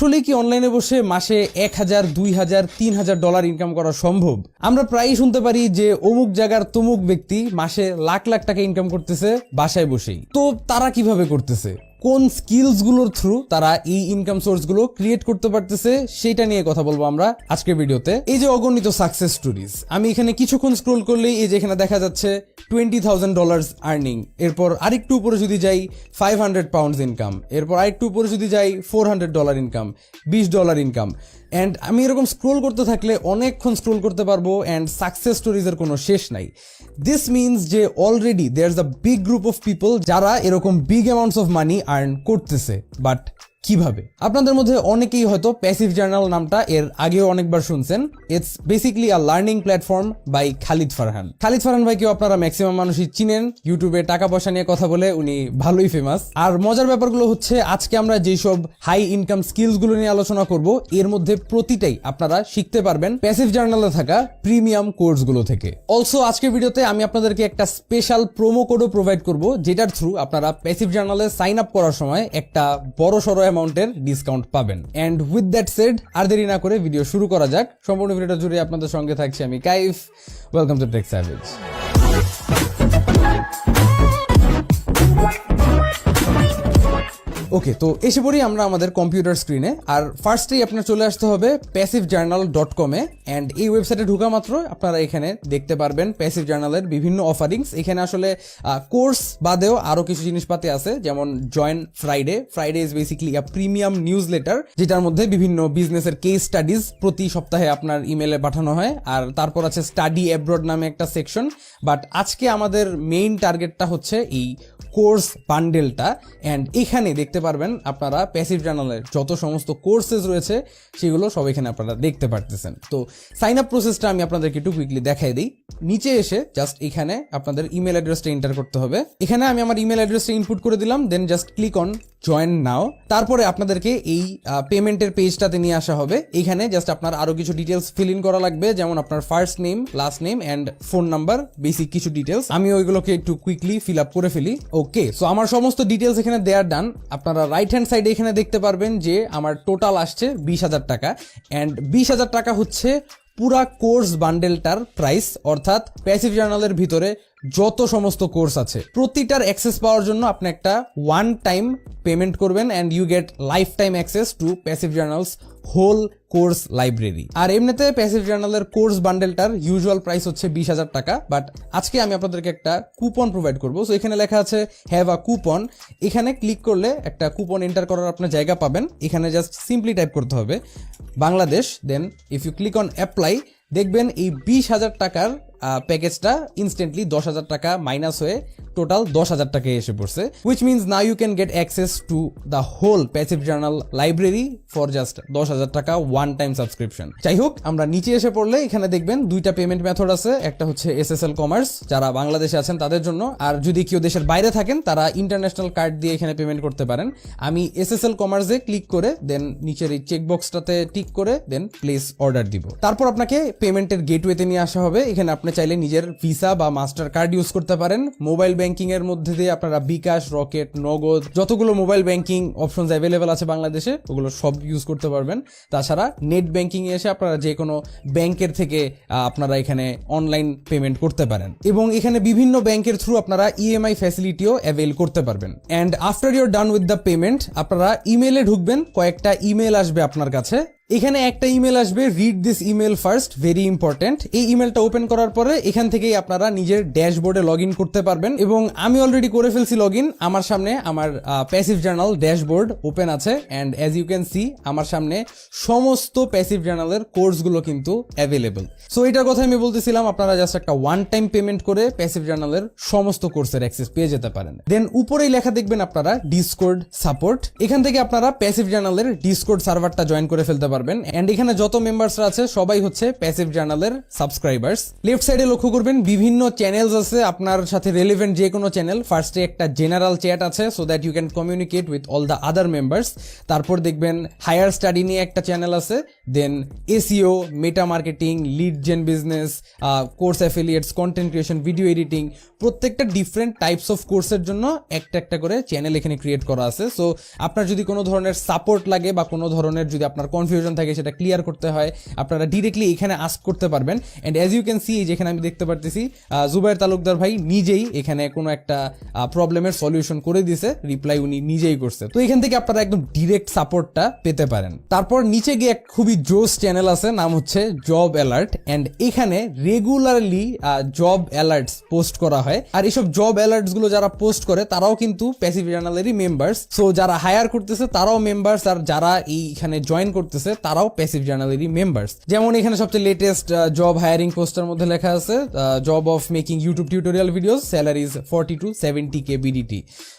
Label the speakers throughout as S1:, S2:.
S1: আসলে কি অনলাইনে বসে মাসে এক হাজার, দুই হাজার, তিন হাজার ডলার ইনকাম করা সম্ভব? আমরা প্রায়ই শুনতে পারি যে অমুক জায়গার তমুক ব্যক্তি মাসে লাখ লাখ টাকা ইনকাম করতেছে, বাসায় বসেই। তো তারা কীভাবে করতেছে? কোন স্কিলসগুলোর থ্রু তারা এই ইনকাম সোর্সগুলো ক্রিয়েট করতে পারতেছে সেটা নিয়ে কথা বলব আমরা আজকের ভিডিওতে। এই যে অগণিত সাকসেস স্টোরিজ আমি এখানে কিছুক্ষণ স্ক্রোল করলেই এই যে এখানে দেখা যাচ্ছে টোয়েন্টি থাউজেন্ড ডলার্স আর্নিং এরপর আরেকটু উপরে যদি যাই ফাইভ হান্ড্রেড পাউন্ডস ইনকাম এরপর আরেকটু উপরে যদি যাই ফোর হান্ড্রেড ডলার ইনকাম বিশ ডলার ইনকাম অ্যান্ড আমি এরকম স্ক্রোল করতে থাকলে অনেকক্ষণ স্ক্রোল করতে পারব অ্যান্ড সাকসেস স্টোরিজের কোনো শেষ নাই। দিস মিনস যে already there is a big group of people যারা এরকম big amounts of money earn করতেছে। বাট কীভাবে? আপনাদের মধ্যে অনেকেই হয়তো প্যাসিভ জার্নাল নামটা এর আগেও অনেকবার শুনছেন। It's basically a learning platform by Khalid Farhan Khalid Farhan ভাইকেও আপনারা ম্যাক্সিমাম মানুষই চিনেন। ইউটিউবে টাকা পয়সা নিয়ে কথা বলে উনি ভালোই ফেমাস আর মজার ব্যাপারগুলো হচ্ছে, আজকে আমরা যেসব হাই ইনকাম স্কিলসগুলো নিয়ে আলোচনা করব, এর মধ্যে প্রতিটাই আপনারা শিখতে পারবেন প্যাসিভ জার্নালে থাকা প্রিমিয়াম কোর্সগুলো থেকে। অলসো আজকের ভিডিওতে আমি আপনাদেরকে একটা স্পেশাল প্রোমো কোডও প্রোভাইড করব, যেটার থ্রু আপনারা প্যাসিভ জার্নালে সাইন আপ করার সময় একটা বড় সড়ো অ্যামাউন্টের ডিসকাউন্ট পাবেন। এন্ড উইথ দ্যাট সেড আর দেরি না করে ভিডিও শুরু করা যাক। সম্পূর্ণ ভিডিওটা জুড়ে আপনাদের সঙ্গে থাকছি আমি Kaif. Welcome to Tech Savage okay তো এসে পড়ি আমরা আমাদের কম্পিউটার স্ক্রিনে আর ফার্স্টেই আপনার চলে আসতে হবে প্যাসিভ জার্নাল ডট কমে অ্যান্ড এই ওয়েবসাইটে ঢোকা মাত্র আপনারা এখানে দেখতে পারবেন প্যাসিভ জার্নালের বিভিন্ন অফারিংস এখানে আসলে কোর্স বাদেও আরও কিছু জিনিসপাতি আছে, যেমন join Friday Friday is basically a premium newsletter যেটার মধ্যে বিভিন্ন বিজনেসের কেস স্টাডিজ প্রতি সপ্তাহে আপনার ইমেলে পাঠানো হয়। আর তারপর আছে স্টাডি অ্যাব্রড নামে একটা সেকশন বাট আজকে আমাদের মেইন টার্গেটটা হচ্ছে এই কোর্স বান্ডেলটা অ্যান্ড এখানে দেখতে পারবেন আপনারা প্যাসিভ জার্নালের যত সমস্ত কোর্সেস রয়েছে, সেগুলো সব এখানে আপনারা দেখতে পারতেছেন। তো সাইন আপ প্রসেসটা আমি আপনাদেরকে একটু কুইকলি দেখাই দিই। নিচে এসে জাস্ট এখানে আপনাদের ইমেল অ্যাড্রেসটা এন্টার করতে হবে। এখানে আমি আমার ইমেল অ্যাড্রেসটা ইনপুট করে দিলাম then just click on join now তারপরে আপনাদেরকে এই পেমেন্টের পেজটাতে নিয়ে আসা হবে। এখানে জাস্ট আপনার আরও কিছু ডিটেলস ফিল ইন করা লাগবে, যেমন আপনার first name last name and phone number basic কিছু ডিটেলস আমি ওইগুলোকে একটু কুইকলি ফিল আপ করে ফেলি। ওকে সো আমার সমস্ত ডিটেলস এখানে দেয়ার ডান আপনারা রাইট হ্যান্ড সাইডে এখানে দেখতে পারবেন যে আমার টোটাল আসছে বিশ হাজার টাকা। অ্যান্ড বিশ হাজার টাকা হচ্ছে পুরা কোর্স বান্ডেলটার প্রাইস অর্থাৎ প্যাসিভ জার্নালের ভিতরে যত সমস্ত কোর্স আছে, প্রতিটার অ্যাক্সেস পাওয়ার জন্য আপনি একটা ওয়ান টাইম পেমেন্ট করবেন and you get life time access to passive journals whole course library আর এমনিতে প্যাসিভ জার্নালের কোর্স বান্ডেলটার ইউজুয়াল প্রাইস হচ্ছে বিশ হাজার টাকা বাট আজকে আমি আপনাদেরকে একটা কুপন প্রোভাইড করব। সো এখানে লেখা আছে হ্যাভ আ কুপন এখানে ক্লিক করলে একটা কুপন এন্টার করার আপনার জায়গা পাবেন। এখানে জাস্ট সিম্পলি টাইপ করতে হবে Bangladesh then if you click on apply দেখবেন এই বিশ হাজার টাকার প্যাকেজটা ইনস্ট্যান্টলি দশ হাজার টাকা মাইনাস হয়ে টোটাল দশ হাজার টাকা এসে পড়ছে which means now you can get access to the whole Passive Journal library for just দশ হাজার টাকা ওয়ান টাইম সাবস্ক্রিপশন যাই হোক আমরা নিচে এসে পড়লে এখানে দেখবেন দুইটা পেমেন্ট মেথড আছে, একটা হচ্ছে এস এস এল কমার্স যারা বাংলাদেশে আছেন তাদের জন্য, আর যদি কেউ দেশের বাইরে থাকেন, তারা ইন্টারন্যাশনাল কার্ড দিয়ে এখানে পেমেন্ট করতে পারেন। আমি এস এস এল কমার্সে ক্লিক করে দেন নিচের এই চেকবক্সটাতে টিক করে দেন প্লেস অর্ডার দিব। তারপর আপনাকে পেমেন্টের গেটওয়েতে নিয়ে আসা হবে। এখানে আপনি চাইলে নিজের ভিসা বা মাস্টার কার্ড ইউজ করতে পারেন মোবাইল ব্যাংকিং এর মধ্যে দিয়ে আপনারা বিকাশ, রকেট, নগদ, যতগুলো মোবাইল ব্যাংকিং অপশনস অ্যাভেলেবেল আছে বাংলাদেশে, ওগুলো সব ইউজ করতে পারবেন। তাছাড়া নেট ব্যাংকিং এ এসে আপনারা যে কোনো ব্যাংকের থেকে আপনারা এখানে অনলাইন পেমেন্ট করতে পারেন। এবং এখানে বিভিন্ন ব্যাংকের থ্রু আপনারা ইএমআই ফ্যাসিলিটিও অ্যাভেল করতে পারবেন। And after you're done with the payment আপনারা ইমেলে ঢুকবেন, কয়েকটা ইমেল আসবে আপনার কাছে। এখানে একটা ইমেল আসবে read this email first very important এই ইমেলটা ওপেন করার পরে এখান থেকেই আপনারা নিজের ড্যাশবোর্ডে লগ ইন করতে পারবেন এবং আমি অলরেডি করে ফেলছি লগ ইন আমার সামনে আমার প্যাসিভ জার্নাল ড্যাশবোর্ড ওপেন আছে and as you can see আমার সামনে সমস্ত প্যাসিভ জার্নালের কোর্সগুলো কিন্তু অ্যাভেলেবল সো এটার কথা আমি বলতেছিলাম, আপনারা জাস্ট একটা ওয়ান টাইম পেমেন্ট করে প্যাসিভ জার্নালের সমস্ত কোর্সের অ্যাক্সেস পেয়ে যেতে পারেন। দেন উপরেই লেখা দেখবেন আপনারা ডিসকোর্ড সাপোর্ট এখান থেকে আপনারা প্যাসিভ জার্নালের ডিসকোর্ড সার্ভারটা জয়েন করে ফেলতে পারবেন। পারবেন। এন্ড এখানে যত মেম্বার্সরা আছে, সবাই হচ্ছে প্যাসিভ জার্নালের সাবস্ক্রাইবার্স লেফট সাইডে লক্ষ্য করবেন, বিভিন্ন চ্যানেলস আছে আপনার সাথে রেলিভেন্ট যে কোনো চ্যানেল ফার্স্টে একটা জেনারেল চ্যাট আছে so that you can communicate with all the other members তারপর দেখবেন হায়ার স্টাডি নিয়ে একটা চ্যানেল আছে then SEO Meta marketing lead gen business course affiliates content creation video editing প্রত্যেকটা ডিফারেন্ট টাইপস অফ কোর্সের জন্য একটা একটা করে চ্যানেল এখানে ক্রিয়েট করা আছে। সো আপনার যদি কোনো ধরনের সাপোর্ট লাগে বা কোনো ধরনের যদি আপনার কনফিউশন থাকে, সেটা ক্লিয়ার করতে হয়। আপনারা ডিরেক্টলি এখানে আস্ক করতে পারবেন। And as you can see যেখানে আমি দেখতে পারতেছি জুবাইর তালুকদার ভাই নিজেই এখানে কোনো একটা প্রবলেমের সলিউশন করে দিছে। রিপ্লাই উনি নিজেই করছে। তো এখান থেকে আপনারা একদম ডিরেক্ট সাপোর্টটা পেতে পারেন। তারপর নিচে গিয়ে এক খুবই জোস চ্যানেল আছে, নাম হচ্ছে জব অ্যালার্ট অ্যান্ড এখানে রেগুলারলি জব অ্যালার্টস পোস্ট করা হয়। আর এইসব জব অ্যালার্টসগুলো যারা পোস্ট করে, তারাও কিন্তু প্যাসিভ জার্নালেরই মেম্বার্স সো যারা হায়ার করতেছে, তারাও মেম্বার্স আর যারা এইখানে জয়েন করতেছে তারাও প্যাসিভ জার্নালেরই মেম্বার্স যেমন এখানে সবচেয়ে লেটেস্ট জব হায়ারিং পোস্টার মধ্যে লেখা আছে job of making YouTube tutorial videos salaries forty to seventy K BDT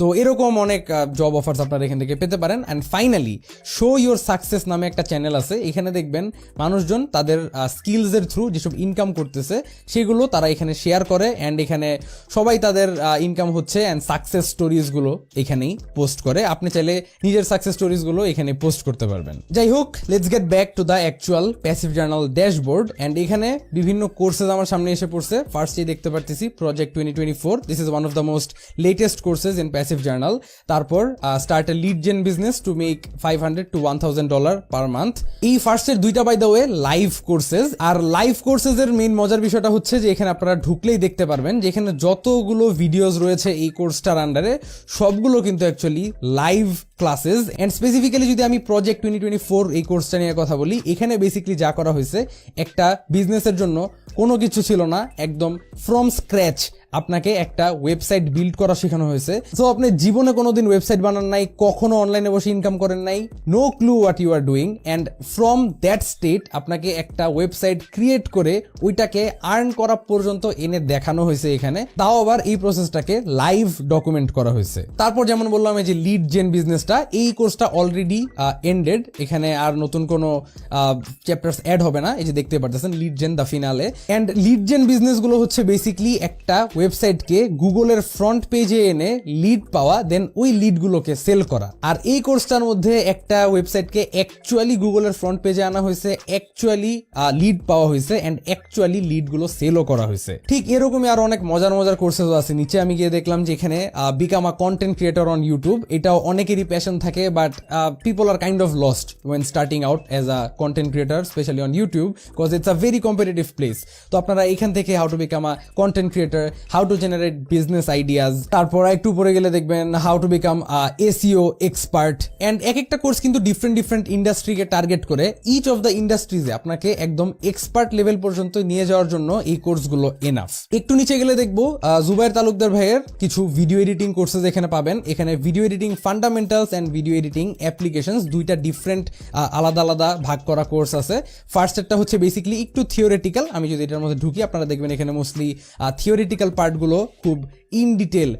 S1: তো এরকম অনেক জব অফার্স আপনারা এখান থেকে পেতে পারেন। And finally show your success নামে একটা চ্যানেল আছে। এখানে দেখবেন মানুষজন তাদের স্কিলসের থ্রু যেসব ইনকাম করতেছে, সেগুলো তারা এখানে শেয়ার করে। অ্যান্ড এখানে সবাই তাদের ইনকাম হচ্ছে অ্যান্ড সাকসেস স্টোরিজগুলো এখানেই পোস্ট করে। আপনি চাইলে নিজের সাকসেস স্টোরিজগুলো এখানে পোস্ট করতে পারবেন। যাই হোক let's get back to the actual Passive Journal dashboard and এখানে বিভিন্ন কোর্সেস আমার সামনে এসে পড়ছে। ফার্স্ট ফার্স্টেই দেখতে পারতেছি project twenty twenty four this is one of the most latest courses in Passive Journal তারপর start a lead gen business to make five hundred to one thousand dollar per month এই ফার্স্টের দুইটা by the way live courses R live courses এর main মজার বিষয়টা হচ্ছে যে এখানে আপনারা ঢুকলেই দেখতে পারবেন যে এখানে যতগুলো ভিডিওস রয়েছে এই কোর্সটার আন্ডারে সবগুলো কিন্তু actually live classes and specifically যদি আমি প্রজেক্ট টোয়েন্টি টোয়েন্টি ফোর এই কোর্সটা নিয়ে কথা বলি, এখানে বেসিকলি যা করা হয়েছে, একটা বিজনেসের জন্য কোনো কিছু ছিল না, একদম ফ্রম স্ক্র্যাচ আপনাকে একটা ওয়েবসাইট বিল্ড করা শেখানো হয়েছে। সো আপনি জীবনে কোনোদিন ওয়েবসাইট বানান নাই, কখনো অনলাইনে বসে ইনকাম করেন নাই no clue what you are doing and from that state আপনাকে একটা ওয়েবসাইট ক্রিয়েট করে ওইটাকে আর্ন করা পর্যন্ত এনে দেখানো হয়েছে এখানে। তাও আবার এই প্রসেসটাকে লাইভ ডকুমেন্ট করা হয়েছে। তারপর যেমন বললাম, এই যে লিড জেন বিজনেসটা এই কোর্সটা অলরেডি এন্ডেড এখানে আর নতুন কোনো চ্যাপ্টার্স অ্যাড হবে না। এই যে দেখতে পারতেছেন lead gen the finale and lead gen বিজনেসগুলো হচ্ছে বেসিকলি একটা ওয়েবসাইটকে গুগলের ফ্রন্ট পেজে এনে লিড পাওয়া দেন ওই লিডগুলোকে সেল করা। আর এই কোর্সটার মধ্যে একটা ওয়েবসাইটকে অ্যাকচুয়ালি গুগলের ফ্রন্ট পেজে আনা হয়েছে অ্যাকচুয়ালি লিড পাওয়া হয়েছে অ্যান্ড অ্যাকচুয়ালি লিডগুলো সেলও করা হয়েছে। ঠিক এরকমই আর অনেক মজার মজার কোর্সেসও আছে। নিচে আমি গিয়ে দেখলাম যে এখানে become a content creator on YouTube এটাও অনেকেরই প্যাশন থাকে but people are kind of lost when starting out as a content creator specially on YouTube because it's a very competitive place তো আপনারা এখান থেকে how to become a content creator how to generate business ideas তারপর একটু পরে গেলে দেখবেন how to become SEO expert and এক একটা কোর্স কিন্তু ডিফারেন্ট ডিফারেন্ট ইন্ডাস্ট্রিকে টার্গেট করে ইচ অফ দ্য ইন্ডাস্ট্রিজে আপনাকে একদম এক্সপার্ট লেভেল পর্যন্ত নিয়ে যাওয়ার জন্য এই কোর্সগুলো এনাফ একটু নিচে গেলে দেখব জুবাইর তালুকদার ভাইয়ের কিছু ভিডিও এডিটিং কোর্সেস এখানে পাবেন। এখানে video editing fundamentals and video editing applications দুইটা ডিফারেন্ট আলাদা আলাদা ভাগ করা কোর্স আছে। ফার্স্ট একটা হচ্ছে বেসিক্যালি একটু থিওরিটিক্যাল আমি যদি এটার মধ্যে ঢুকি আপনারা দেখবেন এখানে মোস্টলি থিওরিটিক্যাল পার্টগুলো খুব ইন ডিটেল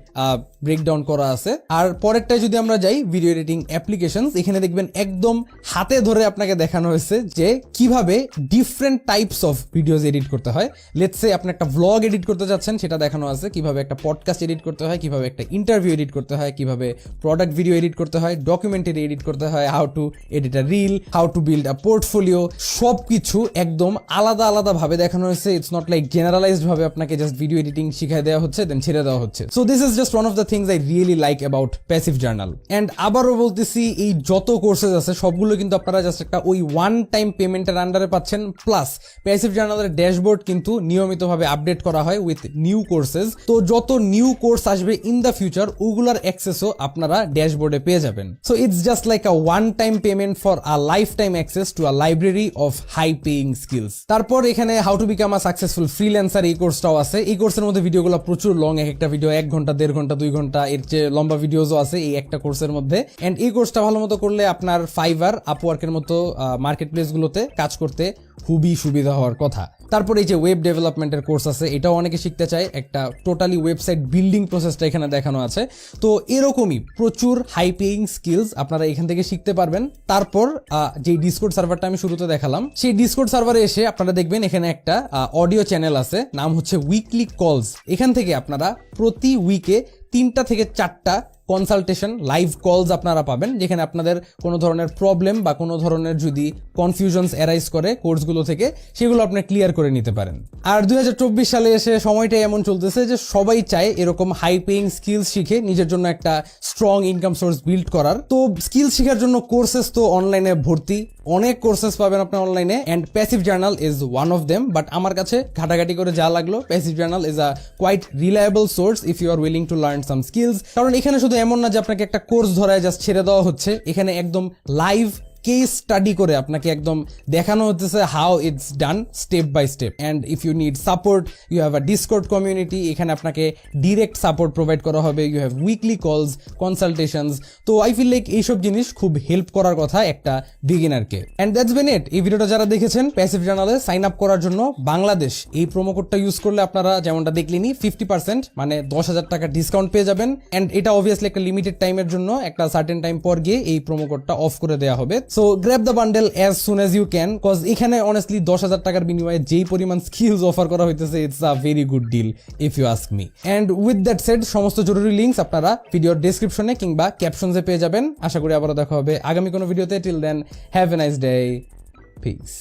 S1: ব্রেকডাউন করা আছে। আর পরেরটায় যদি আমরা যাই ভিডিও এডিটিং অ্যাপ্লিকেশন এখানে দেখবেন একদম হাতে ধরে আপনাকে দেখানো হয়েছে যে কীভাবে different types of videos edit করতে হয়। লেটস আপনি একটা ভ্লগ এডিট করতে যাচ্ছেন, সেটা দেখানো আছে। কীভাবে একটা পডকাস্ট এডিট করতে হয়, কীভাবে একটা ইন্টারভিউ এডিট করতে হয়, কীভাবে প্রোডাক্ট ভিডিও এডিট করতে হয় ডকুমেন্টারি এডিট করতে হয় how to edit a reel how to build a portfolio সব কিছু একদম আলাদা আলাদা ভাবে দেখানো হয়েছে। ইটস নট লাইক জেনারেলাইজড ভাবে আপনাকে জাস্ট ভিডিও এডিটিং শিখাই দেওয়া হচ্ছে দেন ছেড়ে দেওয়া হচ্ছে। So this is just one of the things I really like about Passive Journal and আবারও বলতেছি, এই যত কোর্সেস আছে, সবগুলো কিন্তু আপনারা জাস্ট একটা ওই ওয়ান টাইম পেমেন্টের আন্ডারে পাচ্ছেন। প্লাস প্যাসিভ জার্নালের ড্যাশবোর্ড কিন্তু নিয়মিতভাবে আপডেট করা হয় উইথ নিউ কোর্সেস তো যত নিউ কোর্স আসবে ইন দ্য ফিউচার ওগুলার অ্যাক্সেসও আপনারা ড্যাশবোর্ডে পেয়ে যাবেন। So it's just like a one time payment for a lifetime access to a library of high paying skills তারপর এখানে how to become a successful freelancer এই কোর্সটাও আছে। এই কোর্সের মধ্যে ভিডিওগুলো প্রচুর লং এক একটা ভিডিও এক ঘণ্টা, দেড় ঘণ্টা, দুই ঘণ্টা, এর চেয়ে লম্বা ভিডিওজও আছে এই একটা কোর্সের মধ্যে। অ্যান্ড এই কোর্সটা ভালো মতো করলে আপনার ফাইবার আপওয়ার্কের মতো মার্কেট প্লেসগুলোতে কাজ করতে খুবই সুবিধা হওয়ার কথা। তারপর এই যে ওয়েব ডেভেলপমেন্টের কোর্স আছে, এটাও অনেকে শিখতে চায়। একটা টোটালি ওয়েবসাইট বিল্ডিং প্রসেসটা এখানে দেখানো আছে। তো এরকমই প্রচুর হাই পেইং স্কিলস আপনারা এখান থেকে শিখতে পারবেন। তারপর যে ডিসকোড সার্ভারটা আমি শুরুতে দেখালাম, সেই ডিসকোড সার্ভারে এসে আপনারা দেখবেন এখানে একটা অডিও চ্যানেল আছে। নাম হচ্ছে উইকলি কলস এখান থেকে আপনারা প্রতি উইকে তিনটা থেকে চারটা কনসালটেশন লাইভ কলস আপনারা পাবেন, যেখানে আপনাদের কোনো ধরনের প্রবলেম বা কোনো ধরনের যদি কনফিউশনস অ্যারাইজ করে কোর্সগুলো থেকে, সেগুলো আপনি ক্লিয়ার করে নিতে পারেন। আর দু হাজার চব্বিশ সালে এসে সময়টাই এমন চলতেছে যে সবাই চায় এরকম হাই পেইং স্কিলস শিখে নিজের জন্য একটা স্ট্রং ইনকাম সোর্স বিল্ড করার। তো স্কিল শেখার জন্য কোর্সেস তো অনলাইনে ভর্তি। অনেক কোর্সেস পাবেন আপনি অনলাইনে and Passive Journal is one of them but আমার কাছে ঘাটাঘাটি করে যা লাগল Passive Journal is a quite reliable source if you are willing to learn some skills কারণ এখানে শুধু এমন না যে আপনাকে একটা কোর্স ধরায় জাস্ট ছেড়ে দেওয়া হচ্ছে। এখানে একদম লাইভ কেস স্টাডি করে আপনাকে একদম দেখানো হচ্ছে how it's done step by step and if you need support you have a discord community এখানে আপনাকে ডিরেক্ট সাপোর্ট প্রোভাইড করা হবে you have weekly calls consultations তো আই ফিল লাইক এইসব জিনিস খুব হেল্প করার কথা একটা বিগিনারকে অ্যান্ড দ্যাটস বেন ইট এই ভিডিওটা যারা দেখেছেন প্যাসিভ জার্নালে সাইন আপ করার জন্য বাংলাদেশ, এই প্রোমো কোডটা ইউজ করলে আপনারা যেমনটা দেখলেনি ফিফটি পার্সেন্ট মানে দশ হাজার টাকা ডিসকাউন্ট পেয়ে যাবেন। অ্যান্ড এটা অবভিয়াসলি একটা লিমিটেড টাইমের জন্য, একটা সার্টেন টাইম পর গিয়ে এই প্রোমো কোডটা অফ করে দেওয়া হবে। So grab the bundle as soon as you can cause এখানে অনেস্টলি দশ হাজার টাকার বিনিময়ে যেই পরিমাণ স্কিলস অফার করা হইতেছে it's a very good deal if you ask me and with that set সমস্ত জরুরি লিঙ্কস আপনারা ভিডিওর ডিসক্রিপশনে কিংবা ক্যাপশনসে পেয়ে যাবেন। আশা করি আবারও দেখা হবে আগামী কোনো ভিডিওতে till then have a nice day peace